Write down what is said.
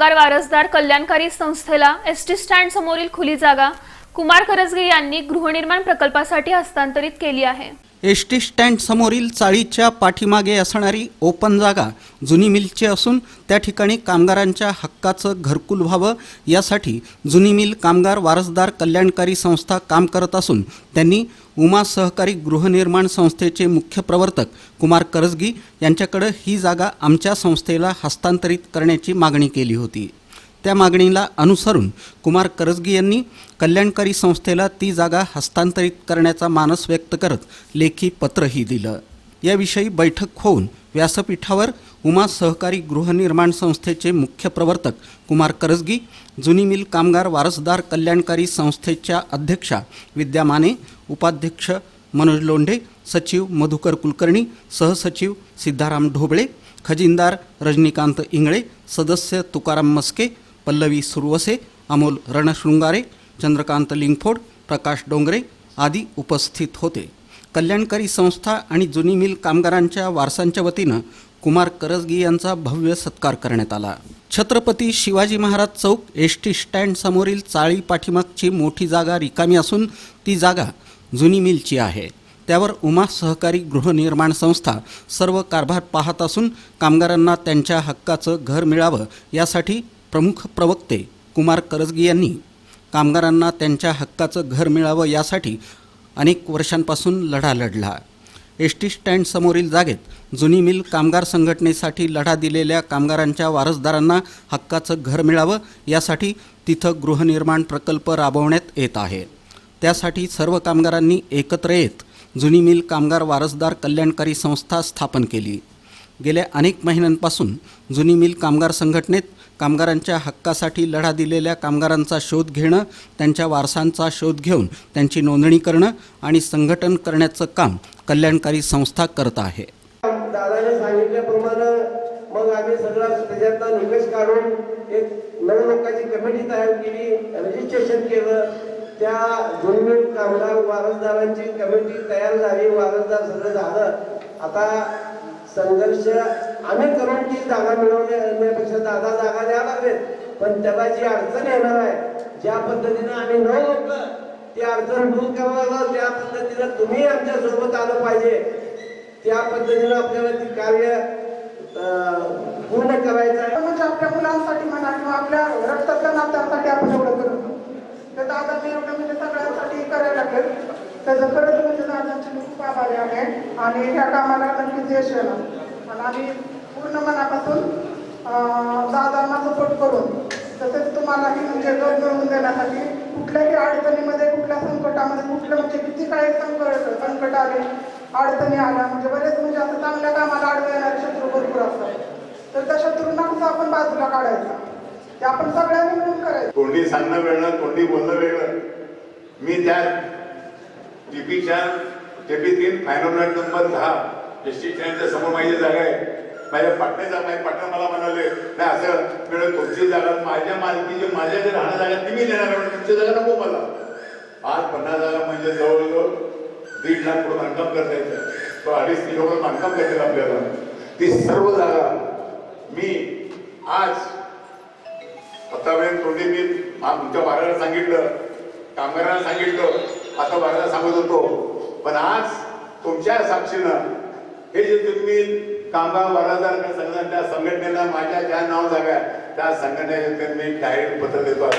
कामगार वारसदार कल्याणकारी संस्थेला एस टी स्टँड समोरील खुली जागा. कुमार करजगे यांनी गृहनिर्माण प्रकल्पासाठी हस्तांतरित केली आहे. एस टी स्टँडसमोरील चाळीच्या पाठीमागे असणारी ओपन जागा जुनी मिलची असून त्या ठिकाणी कामगारांच्या हक्काचं घरकुल व्हावं यासाठी जुनी मिल कामगार वारसदार कल्याणकारी संस्था काम करत असून त्यांनी उमा सहकारी गृहनिर्माण संस्थेचे मुख्य प्रवर्तक कुमार करजगी यांच्याकडं ही जागा आमच्या संस्थेला हस्तांतरित करण्याची मागणी केली होती. त्या मागणीला अनुसरून कुमार करजगी यांनी कल्याणकारी संस्थेला ती जागा हस्तांतरित करण्याचा मानस व्यक्त करत लेखी पत्रही दिलं. याविषयी बैठक होऊन व्यासपीठावर उमा सहकारी गृहनिर्माण संस्थेचे मुख्य प्रवर्तक कुमार करजगी जुनी मिल कामगार वारसदार कल्याणकारी संस्थेच्या अध्यक्षा विद्या माने उपाध्यक्ष मनोज लोंढे सचिव मधुकर कुलकर्णी सहसचिव सिद्धाराम ढोबळे खजिनदार रजनीकांत इंगळे सदस्य तुकाराम मस्के पल्लवी सुरवसे अमोल रणशृंगारे चंद्रकांत लिंगफोड प्रकाश डोंगरे आदी उपस्थित होते. कल्याणकारी संस्था आणि जुनी मिल कामगारांच्या वारसांच्या वतीनं कुमार करजगी यांचा भव्य सत्कार करण्यात आला. छत्रपती शिवाजी महाराज चौक एस टी स्टँड समोरील चाळी पाठीमागची मोठी जागा रिकामी असून ती जागा जुनी मिलची आहे. त्यावर उमा सहकारी गृहनिर्माण संस्था सर्व कारभार पाहत असून कामगारांना त्यांच्या हक्काचं घर मिळावं यासाठी प्रमुख प्रवक्ते कुमार करजगी यांनी कामगारांना त्यांच्या हक्काचं घर मिळावं यासाठी अनेक वर्षांपासून लढा लढला. एस टी स्टँडसमोरील जागेत जुनी मिल कामगार संघटनेसाठी लढा दिलेल्या कामगारांच्या वारसदारांना हक्काचं घर मिळावं यासाठी तिथं गृहनिर्माण प्रकल्प राबवण्यात येत आहे. त्यासाठी सर्व कामगारांनी एकत्र येत जुनी मिल कामगार वारसदार कल्याणकारी संस्था स्थापन केली. गेल्या अनेक महिन्यांपासून जुनी मिल कामगार संघटनेत कामगारांच्या हक्कासाठी लढा दिलेल्या कामगारांचा शोध घेणं त्यांच्या वारसांचा शोध घेऊन त्यांची नोंदणी करणं आणि संघटन करण्याचं काम कल्याणकारी संस्था करत आहे. दादाने सांगितल्याप्रमाणे मग आम्ही सगळा त्याच्यातला निकष काढून एक नऊ लोकांची कमिटी तयार केली रजिस्ट्रेशन केलं. त्या जुनमिल कामगार वारसदारांची कमिटी तयार झाली वारसदार सगळं झालं. आता संघर्ष आम्ही करून ती जागा मिळवण्यापेक्षा दादा जागा द्यावं लागेल पण त्याला जी अडचण येणार आहे ज्या पद्धतीनं आम्ही नऊ लोक ती अडचण दूर करावं त्या पद्धतीनं तुम्ही आमच्यासोबत आलं पाहिजे. त्या पद्धतीनं आपल्याला ती कार्य पूर्ण करायचं आहे. म्हणजे आपल्या मुलांसाठी म्हणा किंवा आपल्या रक्तातल्या नात्यांसाठी आपण एवढं करतो तर दादाने एवढं म्हणजे सगळ्यांसाठी करायला लागेल त्याचं खरंच म्हणजे दादांचे मी खूप आभारी आहे. आणि ह्या कामाला नक्कीच यश येणार. आणि आम्ही पूर्ण मनापासून अं, दादांना सपोर्ट करून तसेच तुम्हालाही म्हणजे गट मिळवून देण्यासाठी कुठल्याही अडचणीमध्ये कुठल्या संकटामध्ये कुठलं म्हणजे किती काही संकट संकट आले अडचणी आल्या म्हणजे बरेच म्हणजे असं चांगल्या कामाला अडचण येणारे शत्रू भरपूर असतात. तर त्या शत्रूंना कसं आपण बाजूला काढायचं? ते आपण सगळ्यांनी मिळून करायचं. तोंडी सांगणं वेगळं तोंडी बोलणं वेगळं. मी त्या टीपीच्या टीपी तीन फायनल नंबर दहा. एस टी स्टँडच्या समोर माझी जागा आहे. माझ्या पाटण्याचा माझे पाटण मला म्हणाले नाही असं मिळेल तुमची जागा माझ्या मालकीची माझ्या जे राहणं जागा ती मी देणार आहे म्हणून तुमची जागा नको मला. आज पन्नास जागा म्हणजे जवळजवळ दीड लाख करून बांधकाम करता येतं. तो अडीच किलो बांधकाम करता करतील आपल्याला. ती सर्व जागा मी आज आतापर्यंत तोंडी मी आमच्या वाऱ्याला सांगितलं. कामगारांना सांगितलं आता वाऱ्याला सांगत होतो. पण आज तुमच्या साक्षीनं हे जे तुम्ही कामगार वारसदार संघटना त्या संघटनेला माझ्या ज्या नाव जागा त्या संघटनेच्या मी डायरेक्ट पत्र देतो.